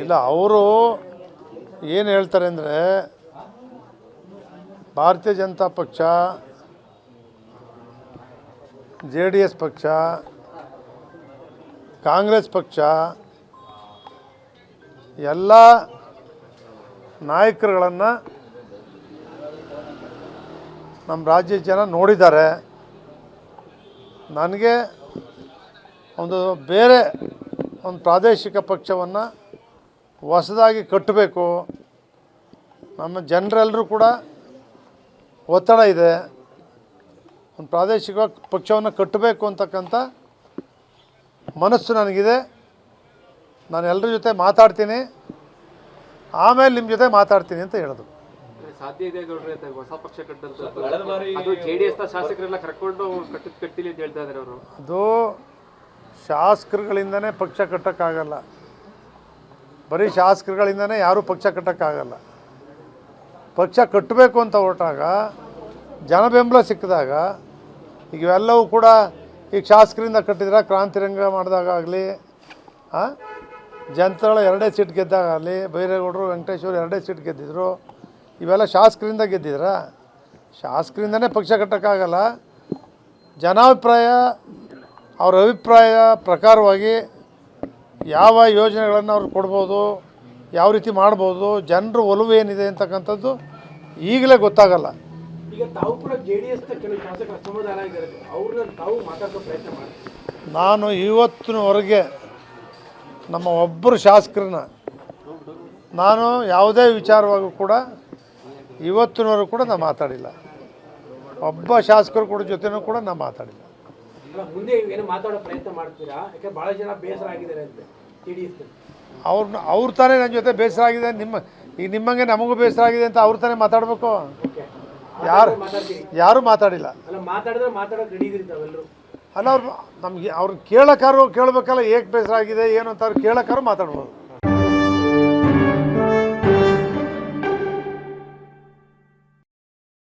ಇಲ್ಲ, ಅವರು ಏನು ಹೇಳ್ತಾರೆ ಅಂದರೆ, ಭಾರತೀಯ ಜನತಾ ಪಕ್ಷ, ಜೆ ಡಿ ಎಸ್ ಪಕ್ಷ, ಕಾಂಗ್ರೆಸ್ ಪಕ್ಷ, ಎಲ್ಲ ನಾಯಕರುಗಳನ್ನು ನಮ್ಮ ರಾಜ್ಯದ ಜನ ನೋಡಿದ್ದಾರೆ. ನನಗೆ ಒಂದು ಬೇರೆ ಒಂದು ಪ್ರಾದೇಶಿಕ ಪಕ್ಷವನ್ನು ಹೊಸದಾಗಿ ಕಟ್ಟಬೇಕು. ನಮ್ಮ ಜನರೆಲ್ಲರೂ ಕೂಡ ಒತ್ತಡ ಇದೆ. ಒಂದು ಪ್ರಾದೇಶಿಕ ಪಕ್ಷವನ್ನು ಕಟ್ಟಬೇಕು ಅಂತಕ್ಕಂಥ ಮನಸ್ಸು ನನಗಿದೆ. ನಾನು ಎಲ್ಲರ ಜೊತೆ ಮಾತಾಡ್ತೀನಿ. ಆಮೇಲೆ ನಿಮ್ಮ ಜೊತೆ ಮಾತಾಡ್ತೀನಿ ಅಂತ ಹೇಳೋದು. ಸಾಧ್ಯ ಇದೆ ಗೌಡ್ರೆ ಅಂತ ಹೊಸ ಪಕ್ಷ ಕಟ್ಟಂತ ಅದು ಜೆಡಿಎಸ್ನ ಶಾಸಕರೆಲ್ಲ ಕರ್ಕೊಂಡು ಕಟ್ಟಿದ್ ಕಟ್ಟಿಲಿ ಅಂತ ಹೇಳ್ತಾ ಇದಾರೆ ಅವರು. ಅದು ಶಾಸಕರುಗಳಿಂದನೇ ಪಕ್ಷ ಕಟ್ಟೋಕ್ಕಾಗಲ್ಲ. ಬರೀ ಶಾಸಕರುಗಳಿಂದನೇ ಯಾರೂ ಪಕ್ಷ ಕಟ್ಟೋಕ್ಕಾಗಲ್ಲ. ಪಕ್ಷ ಕಟ್ಟಬೇಕು ಅಂತ ಹೊರಟಾಗ, ಜನ ಬೆಂಬಲ ಸಿಕ್ಕಿದಾಗ ಇವೆಲ್ಲವೂ ಕೂಡ ಈಗ ಶಾಸಕರಿಂದ ಕಟ್ಟಿದ್ರೆ ಕ್ರಾಂತಿರಂಗ ಮಾಡಿದಾಗಲಿ ಜನತಾಳ ಎರಡೇ ಸೀಟ್ ಗೆದ್ದಾಗಲಿ ಬೈರೇಗೌಡರು, ವೆಂಕಟೇಶ್ವರ ಎರಡೇ ಸೀಟ್ ಗೆದ್ದಿದ್ರು, ಇವೆಲ್ಲ ಶಾಸಕರಿಂದ ಗೆದ್ದಿದ್ರ? ಶಾಸಕರಿಂದನೇ ಪಕ್ಷ ಕಟ್ಟೋಕ್ಕಾಗಲ್ಲ. ಜನಾಭಿಪ್ರಾಯ, ಅವರ ಅಭಿಪ್ರಾಯ ಪ್ರಕಾರವಾಗಿ ಯಾವ ಯೋಜನೆಗಳನ್ನು ಅವ್ರು ಕೊಡ್ಬೋದು ಯಾವ ರೀತಿ ಮಾಡ್ಬೋದು ಜನರ ಒಲವು ಏನಿದೆ ಅಂತಕ್ಕಂಥದ್ದು ಈಗಲೇ ಗೊತ್ತಾಗಲ್ಲ. ಈಗ ತಾವು ಕೂಡ ಜೆಡಿಎಸ್ ಕೆಲವು ಶಾಸಕರ ಅಸಮಾಧಾನ ಆಗಿದ್ದಾರೆ ಅವ್ರನ್ನ ತಾವು ಮಾತಾಡೋ ಪ್ರಯತ್ನ ಮಾಡಿ ನಾನು ಇವತ್ತಿನವರೆಗೆ ನಮ್ಮ ಒಬ್ಬರು ಶಾಸಕರನ್ನ ನಾನು ಯಾವುದೇ ವಿಚಾರವಾಗೂ ಕೂಡ ಇವತ್ತಿನವರೆಗೂ ಕೂಡ ನಾನು ಮಾತಾಡಿಲ್ಲ. ಒಬ್ಬ ಶಾಸಕರು ಕೂಡ ಜೊತೆನೂ ಕೂಡ ನಾನು ಮಾತಾಡಿಲ್ಲ. ಮುಂದೆ ಏನು ಮಾತಾಡೋ ಪ್ರಯತ್ನ ಮಾಡ್ತೀರಾ? ಯಾಕಂದ್ರೆ ಬಹಳ ಜನ ಬೇಸರ ಆಗಿದ್ದಾರೆ ಅಂತೆ ಜೆಡಿಎಸ್ ಅವ್ರನ್ನ ಅವ್ರ ತಾನೇ ನನ್ನ ಜೊತೆ ಬೇಸರ ಆಗಿದೆ ನಿಮ್ಮ ಈಗ ನಿಮ್ಮಂಗೆ ನಮಗೂ ಬೇಸರ ಆಗಿದೆ ಅಂತ ಅವ್ರ ತಾನೇ ಮಾತಾಡಬೇಕು? ಯಾರು ಯಾರು ಮಾತಾಡಿಲ್ಲ. ಅಲ್ಲ ಮಾತಾಡಿದ್ರೆ ಮಾತಾಡೋಕೆ ರೆಡಿ ಇದ್ರಿ ತಾವೆಲ್ಲರೂ ಅಲ್ಲ ಅವ್ರು ನಮಗೆ ಅವ್ರು ಕೇಳೋಕ್ಕಾರು ಕೇಳಬೇಕಲ್ಲ ಏಕೆ ಬೇಸರ ಆಗಿದೆ ಏನು ಅಂತ ಅವ್ರು ಕೇಳೋಕ್ಕಾರು ಮಾತಾಡ್ಬೋದು.